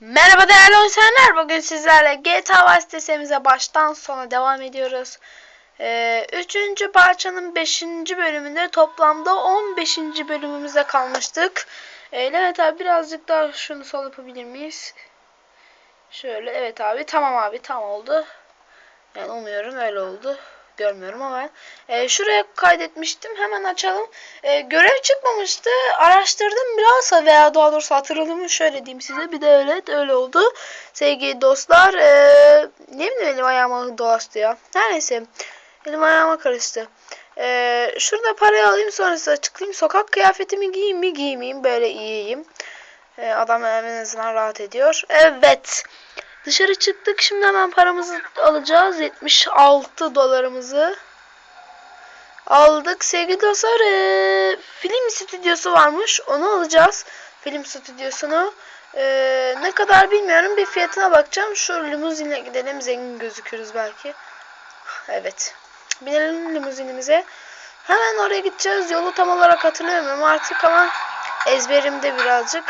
Merhaba değerli oyuncular. Bugün sizlerle GTA Vice sitemize baştan sona devam ediyoruz. Ee, üçüncü parçanın 5. bölümünde toplamda 15. bölümümüzde kalmıştık. Ee, Levent abi birazcık daha şunu sol yapabilir miyiz? Şöyle evet abi tamam abi tam oldu. Yani umuyorum öyle oldu. Görmüyorum ama. Ee, şuraya kaydetmiştim. Hemen açalım. Ee, görev çıkmamıştı. Araştırdım biraz veya daha doğrusu hatırladım. Şöyle diyeyim size. Bir de evet öyle oldu. Sevgili dostlar. Ee, ne bileyim elim ayağıma dolaştı ya. Her neyse. Elim ayağıma karıştı. Ee, şurada parayı alayım sonrası açıklayayım. Sokak kıyafetimi giyeyim mi giymeyeyim. Böyle iyiyim. Ee, adam en azından rahat ediyor. Evet. Dışarı çıktık. Şimdi hemen paramızı alacağız. 76 dolarımızı aldık. Sevgili dostlar ee, film stüdyosu varmış. Onu alacağız. Film stüdyosunu. Ee, ne kadar bilmiyorum. Bir fiyatına bakacağım. Şu limuzinle gidelim. Zengin gözükürüz belki. Evet. Binelim limuzinimize. Hemen oraya gideceğiz. Yolu tam olarak hatırlamıyorum artık ama ezberimde birazcık.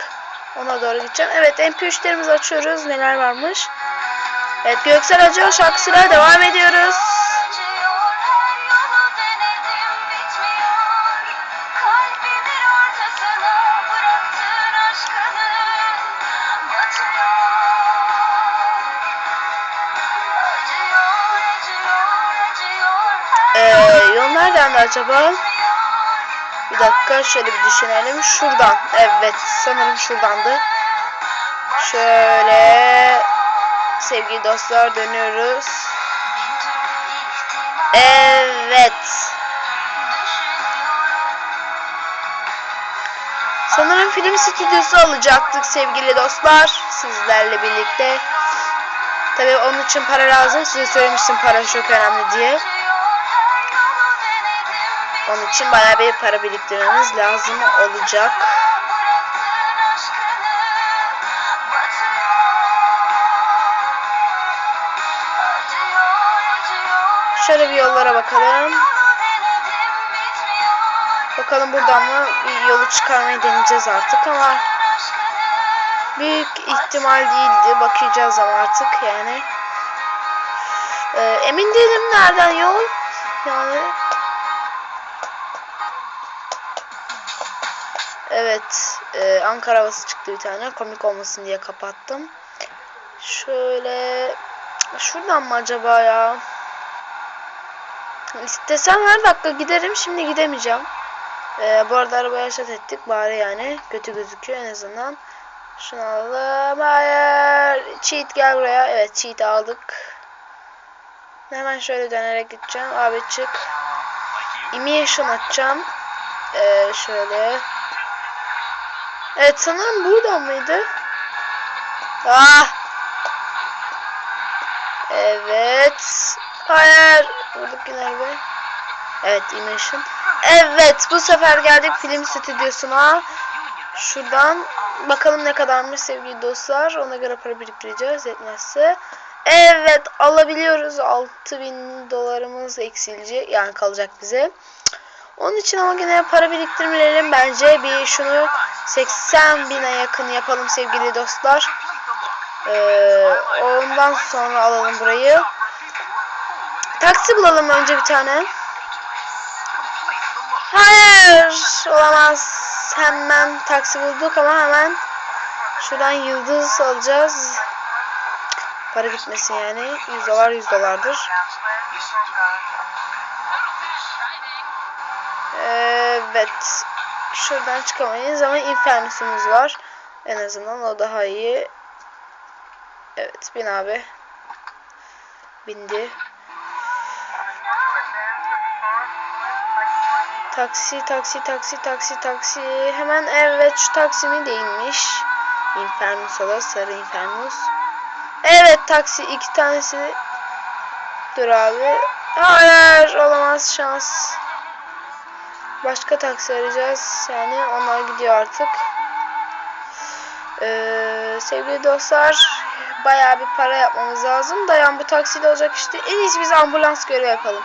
Ona doğru gideceğim. Evet MP3'lerimizi açıyoruz. Neler varmış. Evet Göksel Acıyor şarkısıyla devam ediyoruz. Ee, yol nereden acaba? Bir dakika şöyle bir düşünelim. Şuradan. Evet sanırım şuradandı. Şöyle sevgili dostlar dönüyoruz. Evet. Sanırım film stüdyosu alacaktık sevgili dostlar. Sizlerle birlikte. Tabii onun için para lazım. Size söylemiştim para çok önemli diye. Onun için bayağı bir para biriktirmemiz lazım olacak. Şöyle bir yollara bakalım. Bakalım buradan mı bir yolu çıkarmayı deneyeceğiz artık ama büyük ihtimal değildi. Bakacağız ama artık yani. Ee, emin değilim nereden yol. Yani Evet. E, Ankara havası çıktı bir tane. Komik olmasın diye kapattım. Şöyle. Şuradan mı acaba ya? İstesem her dakika giderim. Şimdi gidemeyeceğim. E, bu arada arabayı aşağı ettik. Bari yani. Kötü gözüküyor en azından. Şunu alalım. Hayır. Cheat gel buraya. Evet cheat aldık. Hemen şöyle dönerek gideceğim. Abi çık. Immersion açacağım. Ee, şöyle. Evet sanırım buradan mıydı? Ah! Evet. Hayır. Vurduk yine araba. Evet immersion. Evet bu sefer geldik film stüdyosuna. Şuradan bakalım ne kadarmış sevgili dostlar. Ona göre para biriktireceğiz etmezse. Evet alabiliyoruz. 6000 dolarımız eksilecek. Yani kalacak bize. Onun için ama yine para biriktirmelerim bence bir şunu 80 bine yakın yapalım sevgili dostlar. Ee, ondan sonra alalım burayı. Taksi bulalım önce bir tane. Hayır olamaz. Hemen taksi bulduk ama hemen şuradan yıldız alacağız. Para gitmesin yani. 100 dolar 100 dolardır. Evet. Şuradan çıkamayız ama infernusumuz var. En azından o daha iyi. Evet bin abi. Bindi. Taksi, taksi, taksi, taksi, taksi. Hemen evet şu taksimi değilmiş. Infernus ola sarı infernus. Evet taksi iki tanesi. Dur abi. Hayır olamaz şans başka taksi arayacağız. Yani onlar gidiyor artık. Ee, sevgili dostlar baya bir para yapmamız lazım. Dayan bu taksiyle olacak işte. En iyisi biz ambulans görevi yapalım.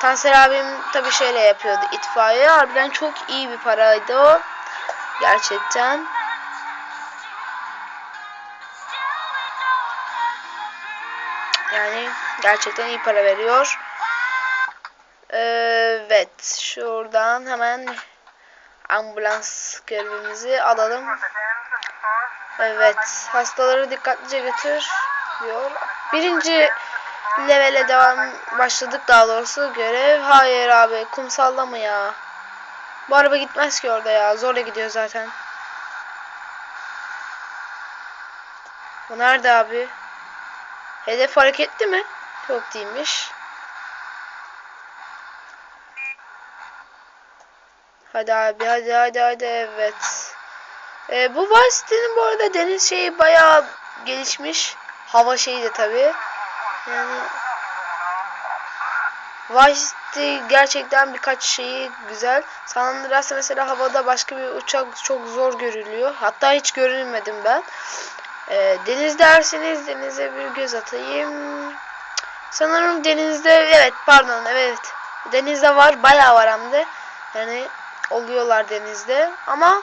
Tanser abim tabi şöyle yapıyordu itfaiye. Harbiden çok iyi bir paraydı o. Gerçekten. Yani gerçekten iyi para veriyor. Evet. Şuradan hemen ambulans görevimizi alalım. Evet. Hastaları dikkatlice götür diyor. Birinci levele devam başladık daha doğrusu görev. Hayır abi kumsalda mı ya? Bu araba gitmez ki orada ya. Zorla gidiyor zaten. Bu nerede abi? Hedef hareketli mi? Yok değilmiş. Hadi abi hadi hadi hadi evet. Ee, bu Vice bu arada deniz şeyi bayağı gelişmiş. Hava şeyi de tabi. Yani Vice gerçekten birkaç şeyi güzel. San Andreas'ta mesela havada başka bir uçak çok zor görülüyor. Hatta hiç görünmedim ben. Ee, deniz derseniz denize bir göz atayım. Sanırım denizde evet pardon evet. Denizde var bayağı var hem de. Yani oluyorlar denizde ama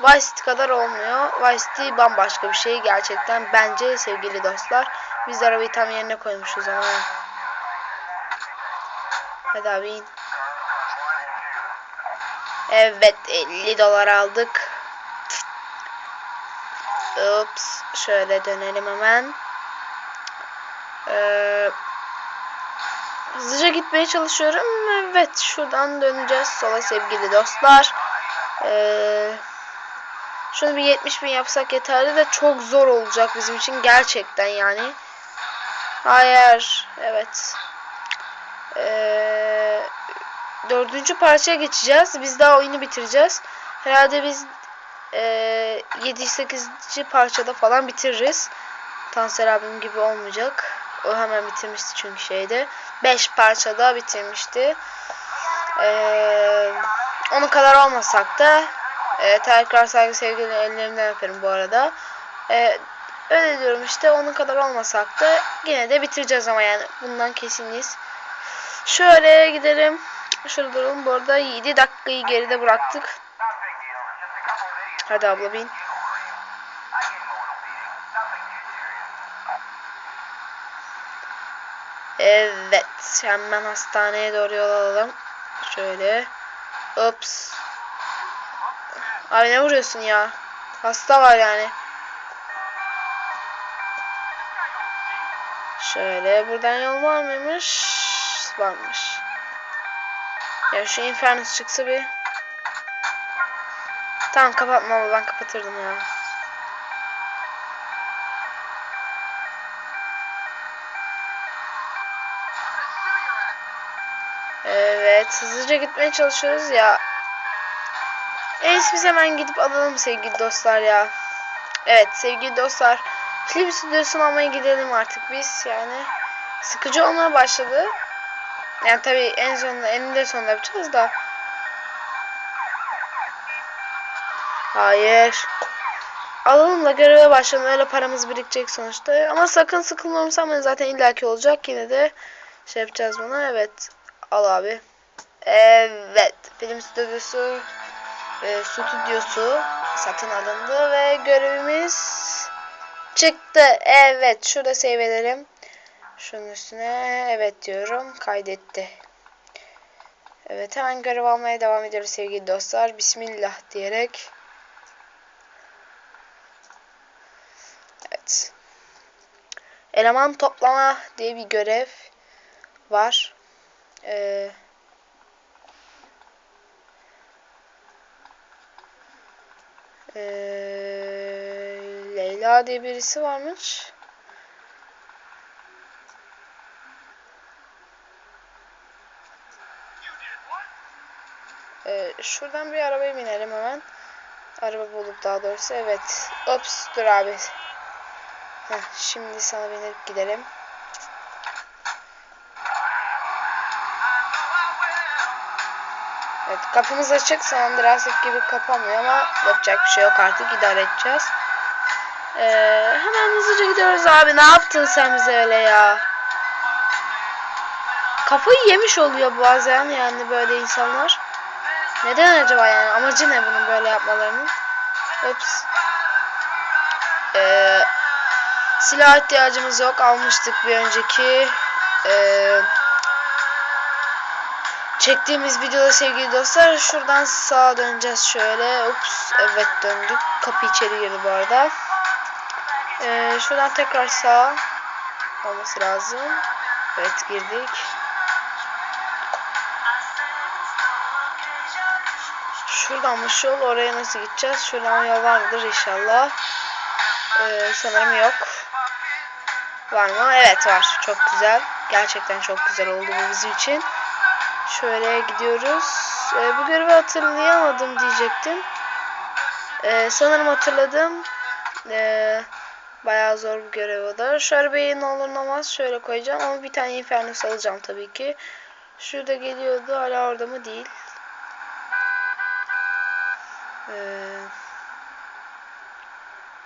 Vice City kadar olmuyor. Vice City bambaşka bir şey gerçekten bence sevgili dostlar. Biz arabayı tam yerine koymuşuz ama. Hadi abi in. Evet 50 dolar aldık. Ups. Şöyle dönelim hemen. Ee, hızlıca gitmeye çalışıyorum. Evet şuradan döneceğiz sola sevgili dostlar. Ee, şunu bir 70 bin yapsak yeterli de çok zor olacak bizim için gerçekten yani. Hayır. Evet. Ee, dördüncü parçaya geçeceğiz. Biz daha oyunu bitireceğiz. Herhalde biz e, 7-8. parçada falan bitiririz. Tanser abim gibi olmayacak. O hemen bitirmişti çünkü şeyde. 5 parçada bitirmişti. Ee, onun kadar olmasak da e, tekrar saygı sevgili ellerimden öperim bu arada. E, öyle diyorum işte onun kadar olmasak da yine de bitireceğiz ama yani bundan kesiniz. Şöyle gidelim. Şurada duralım. Bu arada 7 dakikayı geride bıraktık. Hadi abla bin. Evet. Hemen hastaneye doğru yol alalım. Şöyle. Ups. Abi ne vuruyorsun ya? Hasta var yani. Şöyle. Buradan yol var mıymış? Varmış. Ya şu Infernus çıksa bir. Tamam kapatma ben kapatırdım ya. Evet hızlıca gitmeye çalışıyoruz ya. Evet biz hemen gidip alalım sevgili dostlar ya. Evet sevgili dostlar. Film stüdyosunu almaya gidelim artık biz yani. Sıkıcı olmaya başladı. Yani tabii en sonunda eninde sonunda yapacağız da. Hayır. Alalım da göreve başlayalım. Öyle paramız birikecek sonuçta. Ama sakın sıkılmamı sanmayın. Zaten illaki olacak. Yine de şey yapacağız buna. Evet. Al abi. Evet. Film stüdyosu e, stüdyosu satın alındı ve görevimiz çıktı. Evet. Şurada save edelim. Şunun üstüne evet diyorum. Kaydetti. Evet hemen görev almaya devam ediyoruz sevgili dostlar. Bismillah diyerek. Evet. Eleman toplama diye bir görev var. Ee, ee, Leyla diye birisi varmış. Ee, şuradan bir arabaya binelim hemen. Araba bulup daha doğrusu evet. Ops dur abi. Heh, şimdi sana binip gidelim. Evet kapımız açık. San Andreas'taki gibi kapanmıyor ama yapacak bir şey yok artık idare edeceğiz. Ee, hemen hızlıca gidiyoruz abi. Ne yaptın sen bize öyle ya? Kafayı yemiş oluyor bazen yani böyle insanlar. Neden acaba yani? Amacı ne bunun böyle yapmalarının? Ups. Ee, Silah ihtiyacımız yok. Almıştık bir önceki eee, çektiğimiz videoda sevgili dostlar. Şuradan sağa döneceğiz şöyle. Ups evet döndük. Kapı içeri girdi bu arada. Eee, şuradan tekrar sağa olması lazım. Evet girdik. Şuradanmış yol. Oraya nasıl gideceğiz? Şuradan yol var mıdır inşallah. Ee, sanırım yok. Var mı? Evet var. Çok güzel. Gerçekten çok güzel oldu bu bizim için. Şöyle gidiyoruz. Ee, bu görevi hatırlayamadım diyecektim. Ee, sanırım hatırladım. Ee, bayağı zor bir görev o da. Şu arabayı ne olur ne olmaz şöyle koyacağım. Ama bir tane Infernus alacağım tabii ki. Şurada geliyordu. Hala orada mı? Değil. Ee,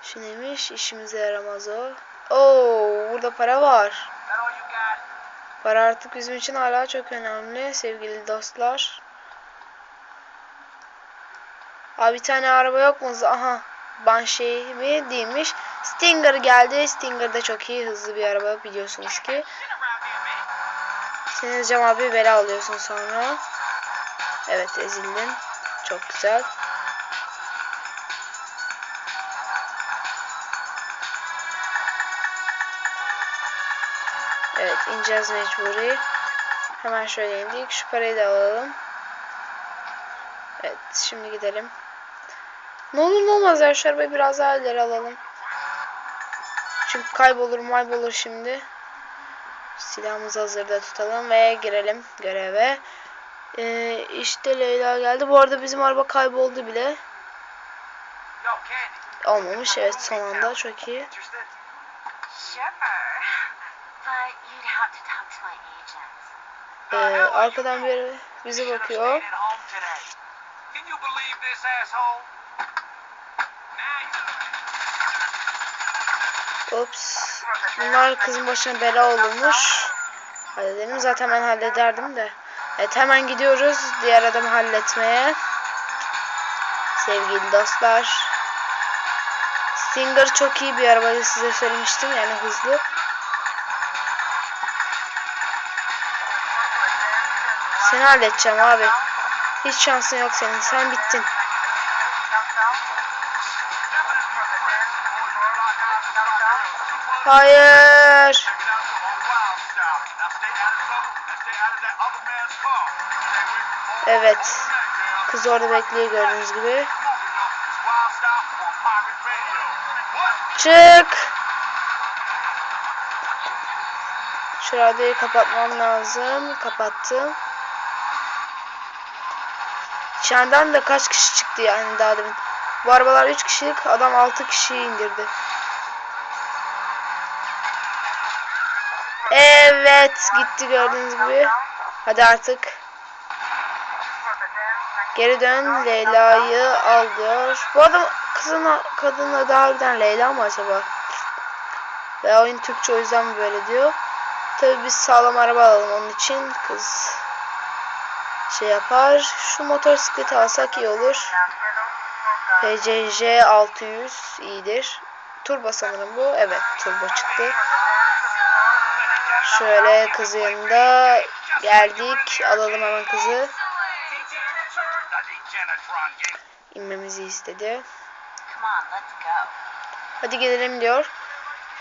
şu neymiş? İşimize yaramaz o. Oo, burada para var. Para artık bizim için hala çok önemli sevgili dostlar. Abi bir tane araba yok mu? Aha. Banshee mi? Değilmiş. Stinger geldi. Stinger da çok iyi. Hızlı bir araba biliyorsunuz ki. Sen Cem abi bela alıyorsun sonra. Evet ezildin. Çok güzel. Evet ineceğiz mecburi. Hemen şöyle indik. Şu parayı da alalım. Evet şimdi gidelim. Ne olur ne olmaz ya şu arabayı biraz daha ileri alalım. Çünkü kaybolur maybolur şimdi. Silahımızı hazırda tutalım ve girelim göreve. Ee, işte Leyla geldi. Bu arada bizim araba kayboldu bile. Olmamış evet son anda çok iyi. Ee, arkadan biri bize bakıyor. Ups. Bunlar kızın başına bela olmuş. Halledelim. Zaten ben hallederdim de. Evet hemen gidiyoruz diğer adamı halletmeye. Sevgili dostlar. Stinger çok iyi bir araba size söylemiştim yani hızlı. Seni halledeceğim abi. Hiç şansın yok senin. Sen bittin. Hayır. Evet. Kız orada bekliyor gördüğünüz gibi. Çık. Şu kapatmam lazım. Kapattım. İçeriden de kaç kişi çıktı yani daha demin. Bu arabalar 3 kişilik adam 6 kişiyi indirdi. Evet gitti gördüğünüz gibi. Hadi artık. Geri dön Leyla'yı al. Bu adam kızın kadının adı harbiden Leyla mı acaba? Ve oyun Türkçe o yüzden böyle diyor. Tabi biz sağlam araba alalım onun için. Kız şey yapar. Şu motosikleti alsak iyi olur. PCJ 600 iyidir. Turbo sanırım bu. Evet turbo çıktı. Şöyle kızın yanında geldik. Alalım hemen kızı. İnmemizi istedi. Hadi gidelim diyor.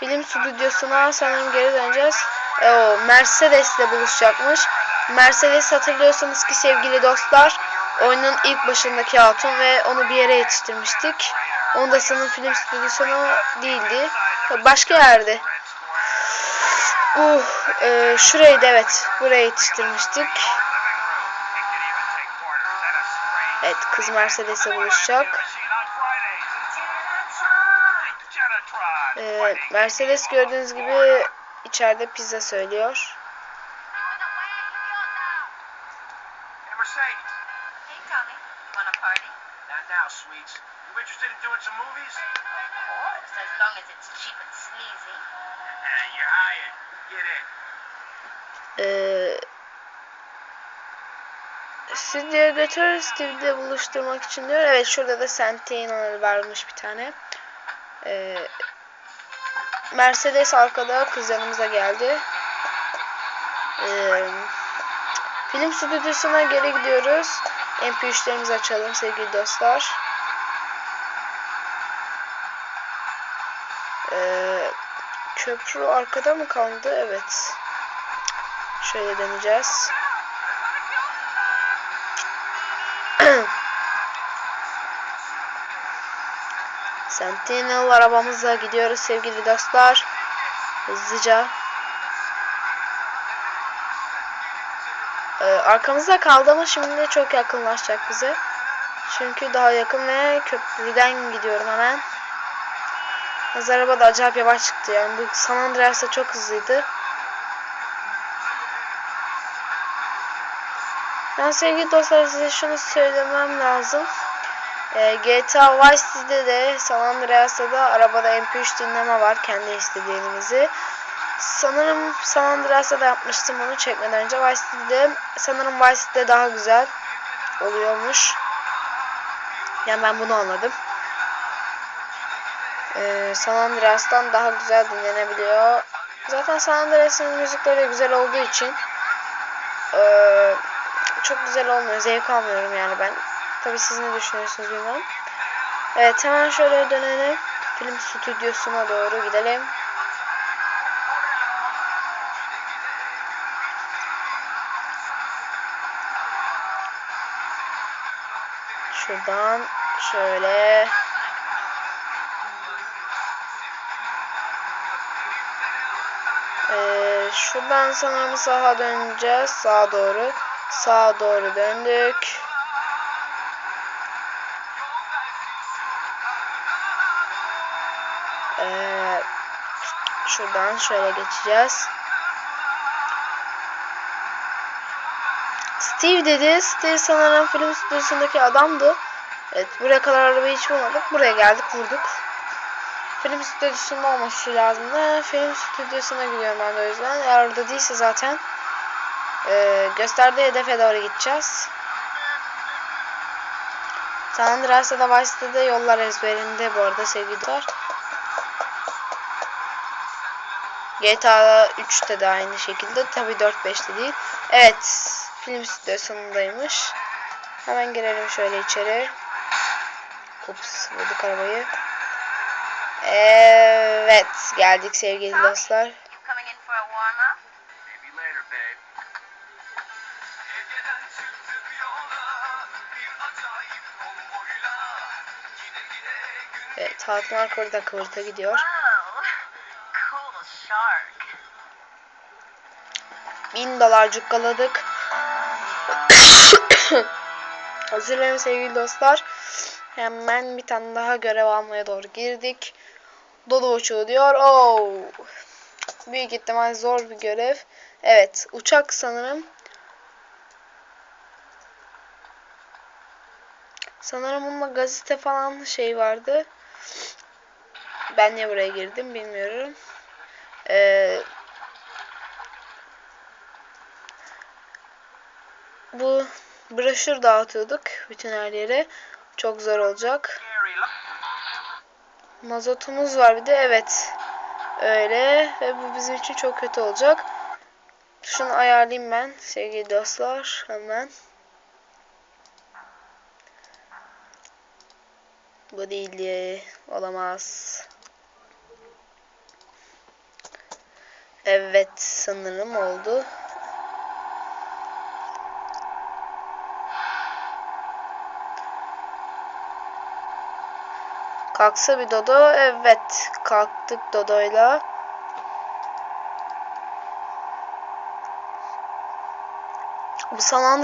Film stüdyosuna sanırım geri döneceğiz. E o Mercedes ile buluşacakmış. Mercedes hatırlıyorsanız ki sevgili dostlar oyunun ilk başındaki hatun ve onu bir yere yetiştirmiştik. Onu da sanırım film stüdyosuna değildi. Başka yerde. Uh, e, şuraydı evet. Buraya yetiştirmiştik. Evet kız Mercedes'e buluşacak. Ee, Mercedes gördüğünüz gibi içeride pizza söylüyor. Ee, stüdyoya götür, stüdyoda buluşturmak için diyor. Evet şurada da Santino varmış bir tane. Ee, Mercedes arkada kız yanımıza geldi. Ee, film stüdyosuna geri gidiyoruz. MP3'lerimizi açalım sevgili dostlar. Ee, köprü arkada mı kaldı? Evet. Şöyle deneyeceğiz. Sentinel arabamızla gidiyoruz sevgili dostlar. Hızlıca. Ee, arkamızda kaldı ama şimdi çok yakınlaşacak bize. Çünkü daha yakın ve köprüden gidiyorum hemen. Yalnız araba da acayip yavaş çıktı yani. Bu San Andreas'ta çok hızlıydı. Ben sevgili dostlar size şunu söylemem lazım. Ee, GTA Vice City'de de San Andreas'ta da arabada MP3 dinleme var kendi istediğinizi. Sanırım San Andreas'ta da yapmıştım onu çekmeden önce. Vice City'de sanırım Vice City'de daha güzel oluyormuş. Yani ben bunu anladım. Ee, San Andreas'tan daha güzel dinlenebiliyor. Zaten San Andreas'ın müzikleri güzel olduğu için ee, çok güzel olmuyor. Zevk almıyorum yani ben. Tabi siz ne düşünüyorsunuz bilmem. Evet hemen şöyle dönelim. Film stüdyosuna doğru gidelim. Şuradan şöyle şuradan sanırım sağa döneceğiz. Sağa doğru. Sağa doğru döndük. Ee, şuradan şöyle geçeceğiz. Steve dedi. Steve sanırım film stüdyosundaki adamdı. Evet buraya kadar arabayı hiç bulmadık. Buraya geldik vurduk. Film stüdyosunda olması lazım. Film stüdyosuna gidiyorum ben de o yüzden. Eğer orada değilse zaten e, gösterdiği hedefe doğru gideceğiz. San Andreas'ta da Vice City'de yollar ezberinde bu arada sevgili dostlar. GTA 3'te de aynı şekilde. Tabi 4-5'te değil. Evet. Film stüdyosundaymış. Hemen girelim şöyle içeri. Ups vurduk arabayı. Evet geldik sevgili dostlar. Evet Hatun Arkor'da kıvırta gidiyor. Bin dolar cukkaladık. Hazır verin sevgili dostlar. Hemen bir tane daha görev almaya doğru girdik. Dolu uçuğu diyor. Oo. Büyük ihtimal zor bir görev. Evet uçak sanırım. Sanırım bununla gazete falan şey vardı. Ben niye buraya girdim bilmiyorum. Ee, bu broşür dağıtıyorduk bütün her yere. Çok zor olacak. Mazotumuz var bir de evet. Öyle ve bu bizim için çok kötü olacak. Şunu ayarlayayım ben sevgili dostlar hemen. Bu değil olamaz. Evet sanırım oldu. Kalksa bir dodo. Evet. Kalktık dodoyla. Bu San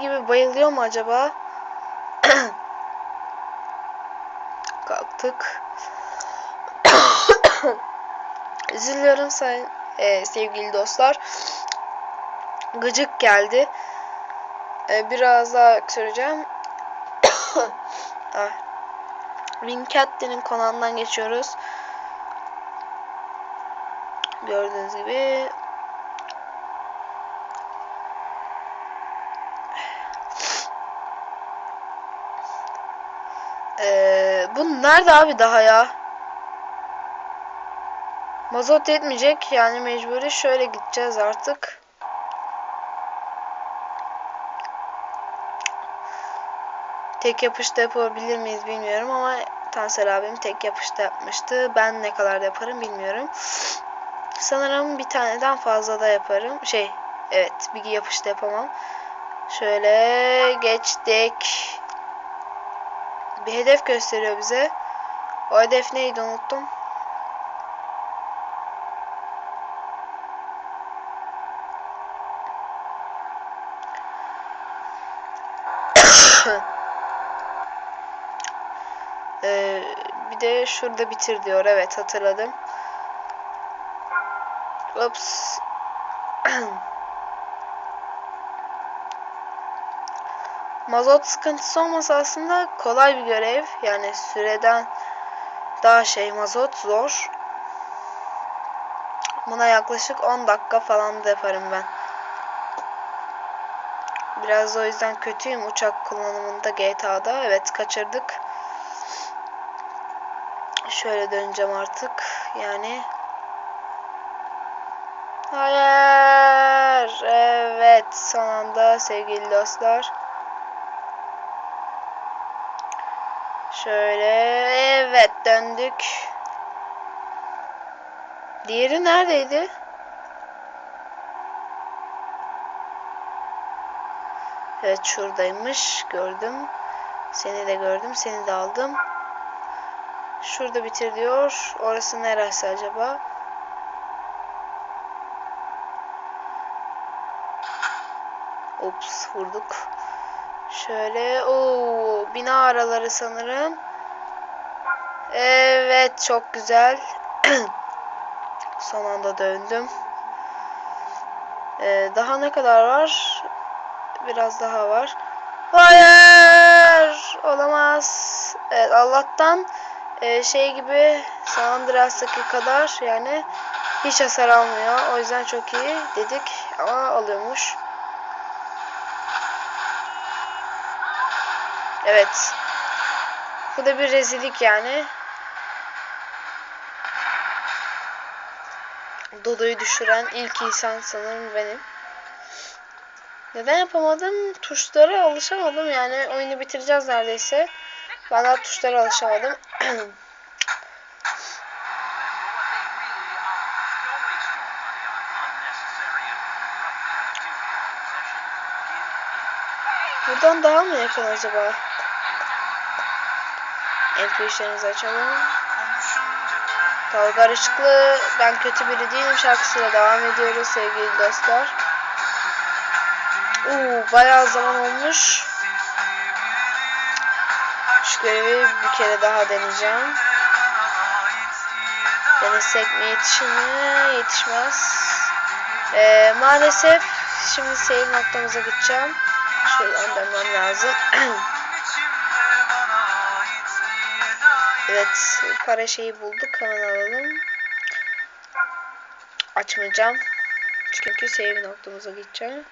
gibi bayılıyor mu acaba? Kalktık. Üzülüyorum sayın e, sevgili dostlar. Gıcık geldi. E, biraz daha öksüreceğim. ah. Wincatlin'in konağından geçiyoruz. Gördüğünüz gibi Ee, bu nerede abi daha ya? Mazot yetmeyecek yani mecburi şöyle gideceğiz artık. Tek yapışta yapabilir miyiz bilmiyorum ama Tansel abim tek yapışta yapmıştı. Ben ne kadar da yaparım bilmiyorum. Sanırım bir taneden fazla da yaparım. Şey evet bir yapışta yapamam. Şöyle geçtik. Bir hedef gösteriyor bize. O hedef neydi unuttum. Ee, bir de şurada bitir diyor. Evet hatırladım. Ups. Mazot sıkıntısı olmasa aslında kolay bir görev. Yani süreden daha şey mazot zor. Buna yaklaşık 10 dakika falan da yaparım ben. Biraz da o yüzden kötüyüm uçak kullanımında GTA'da. Evet kaçırdık. Şöyle döneceğim artık. Yani Hayır. Evet. Son anda sevgili dostlar. Şöyle. Evet. Döndük. Diğeri neredeydi? Evet şuradaymış. Gördüm. Seni de gördüm. Seni de aldım. Şurada bitir diyor. Orası neresi acaba? Ops vurduk. Şöyle o bina araları sanırım. Evet çok güzel. Son anda döndüm. Ee, daha ne kadar var? Biraz daha var. Hayır! Olamaz. Evet Allah'tan e, şey gibi San Andreas'taki kadar yani hiç hasar almıyor. O yüzden çok iyi dedik ama alıyormuş. Evet. Bu da bir rezillik yani. Dodo'yu düşüren ilk insan sanırım benim. Neden yapamadım? Tuşlara alışamadım yani. Oyunu bitireceğiz neredeyse. Ben daha tuşlara alışamadım. Buradan daha mı yakın acaba? MP3'lerimizi açalım. Tolga Işıklı, Ben Kötü Biri Değilim şarkısıyla devam ediyoruz sevgili dostlar. Uuu bayağı zaman olmuş. Şu görevi bir kere daha deneyeceğim. Denesek mi yetişir mi? Yetişmez. Ee, maalesef şimdi save noktamıza gideceğim. Şuradan dönmem lazım. evet para şeyi bulduk. Hemen alalım. Açmayacağım. Çünkü save noktamıza gideceğim.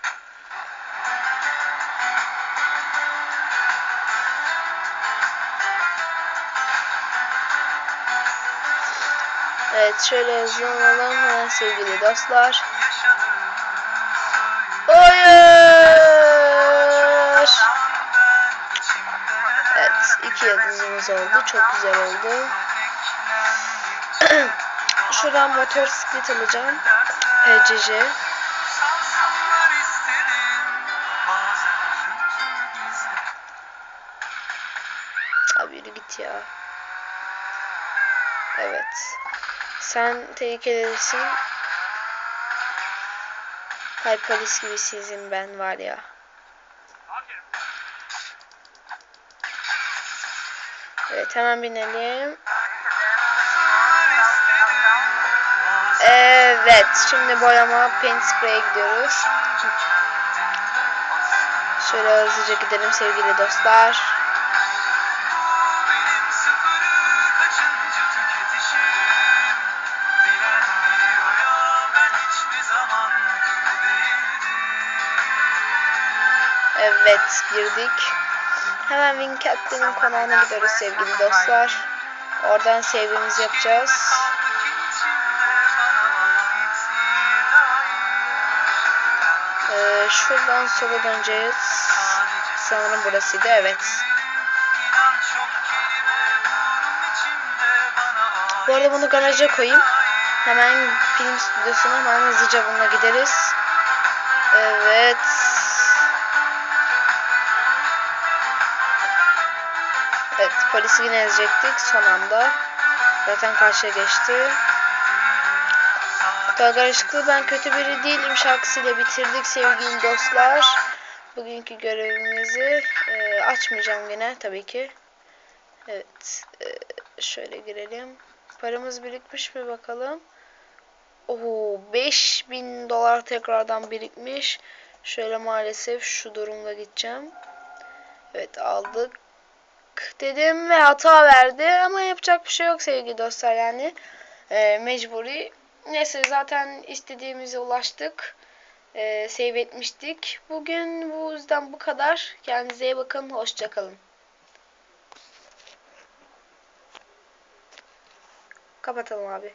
Evet şöyle hemen sevgili dostlar. Hayır. Evet iki yıldızımız oldu. Çok güzel oldu. Şuradan motor split alacağım. PCC. Sen tehlikelisin. Kalp polis gibi sizin ben var ya. Evet hemen binelim. Evet şimdi boyama paint spray'e gidiyoruz. Şöyle hızlıca gidelim sevgili dostlar. Evet girdik. Hemen Wink Aklı'nın konağına gidiyoruz sevgili dostlar. Oradan sevgimizi yapacağız. Ee, şuradan sola döneceğiz. Sanırım burasıydı evet. Bu arada bunu garaja koyayım. Hemen film stüdyosuna hemen hızlıca bununla gideriz. Evet. Polisi yine ezecektik son anda. Zaten karşıya geçti. Toygar Işıklı ben kötü biri değilim şarkısıyla bitirdik sevgili dostlar. Bugünkü görevimizi e, açmayacağım yine tabii ki. Evet. e, şöyle girelim. Paramız birikmiş mi bakalım. Oo 5000 dolar tekrardan birikmiş. Şöyle maalesef şu durumda gideceğim. Evet aldık dedim ve hata verdi ama yapacak bir şey yok sevgili dostlar yani e, mecburi. Neyse zaten istediğimize ulaştık. E, save etmiştik. Bugün bu yüzden bu kadar. Kendinize iyi bakın. Hoşçakalın. Kapatalım abi.